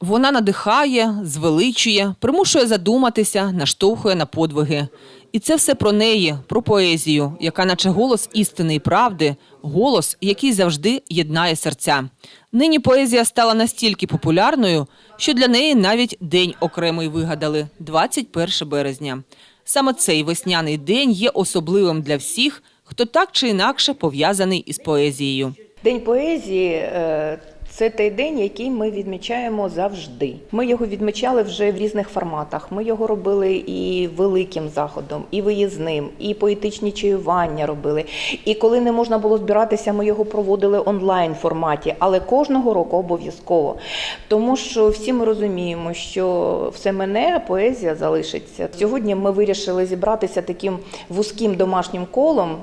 Вона надихає, звеличує, примушує задуматися, наштовхує на подвиги. І це все про неї, про поезію, яка, наче голос істини і правди, голос, який завжди єднає серця. Нині поезія стала настільки популярною, що для неї навіть день окремий вигадали 21 березня. Саме цей весняний день є особливим для всіх, хто так чи інакше пов'язаний із поезією. День поезії е, це той день, який ми відмічаємо завжди. Ми його відмічали вже в різних форматах. Ми його робили і великим заходом, і виїзним, і поетичні чаювання робили. І коли не можна було збиратися, ми його проводили онлайн форматі, але кожного року обов'язково. Тому що всі ми розуміємо, що все мене, поезія залишиться. Сьогодні ми вирішили зібратися таким вузьким домашнім колом,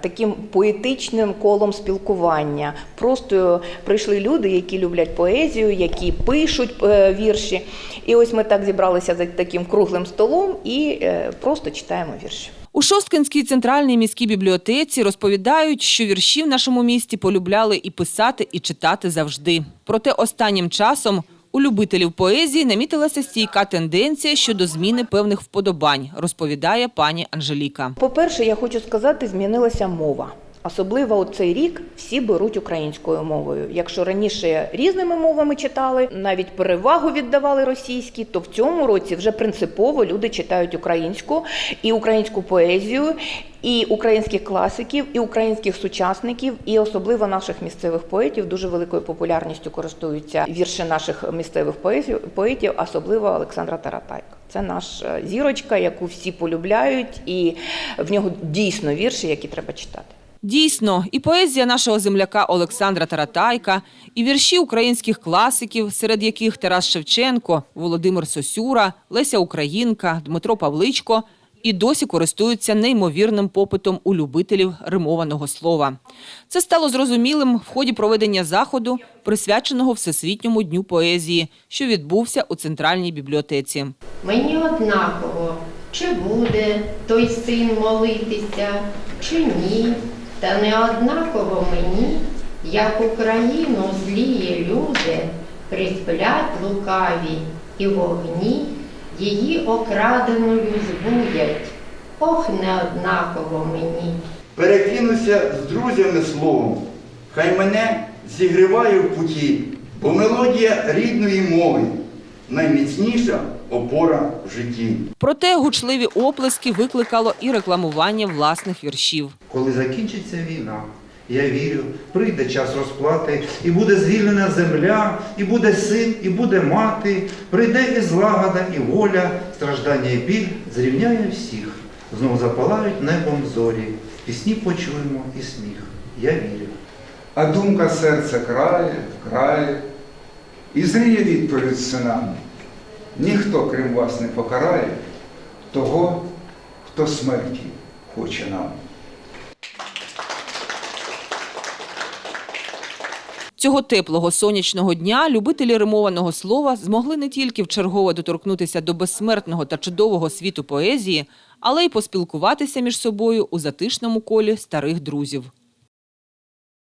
таким поетичним колом спілкування. Просто прийшли люди, які люблять поезію, які пишуть е, вірші. І ось ми так зібралися за таким круглим столом і е, просто читаємо вірші. У Шосткинській центральній міській бібліотеці розповідають, що вірші в нашому місті полюбляли і писати, і читати завжди. Проте останнім часом у любителів поезії намітилася стійка тенденція щодо зміни певних вподобань, розповідає пані Анжеліка. По-перше, я хочу сказати, змінилася мова. Особливо у цей рік всі беруть українською мовою. Якщо раніше різними мовами читали, навіть перевагу віддавали російській, то в цьому році вже принципово люди читають українську і українську поезію, і українських класиків, і українських сучасників, і особливо наших місцевих поетів. Дуже великою популярністю користуються вірші наших місцевих поетів, особливо Олександра Таратайка. Це наша зірочка, яку всі полюбляють, і в нього дійсно вірші, які треба читати. Дійсно, і поезія нашого земляка Олександра Таратайка, і вірші українських класиків, серед яких Тарас Шевченко, Володимир Сосюра, Леся Українка, Дмитро Павличко, і досі користуються неймовірним попитом у любителів римованого слова. Це стало зрозумілим в ході проведення заходу, присвяченого Всесвітньому дню поезії, що відбувся у центральній бібліотеці. Мені однаково, чи буде той син молитися, чи ні. Та не однаково мені, як Україну зліє люди, присплять лукаві і вогні її окраденою збудять. Ох, не однаково мені. Перекинуся з друзями словом, хай мене зігріває в путі, бо мелодія рідної мови найміцніша опора в житті. Проте гучливі оплески викликало і рекламування власних віршів. Коли закінчиться війна, я вірю, прийде час розплати, і буде звільнена земля, і буде син, і буде мати, прийде і злагода, і воля, страждання і біль зрівняє всіх. Знов запалають небом зорі, пісні почуємо і сміх. Я вірю. А думка серця крає, крає, і зріє відповідь синам. Ніхто, крім вас, не покарає того, хто смерті хоче нам. Цього теплого сонячного дня любителі римованого слова змогли не тільки вчергове доторкнутися до безсмертного та чудового світу поезії, але й поспілкуватися між собою у затишному колі старих друзів.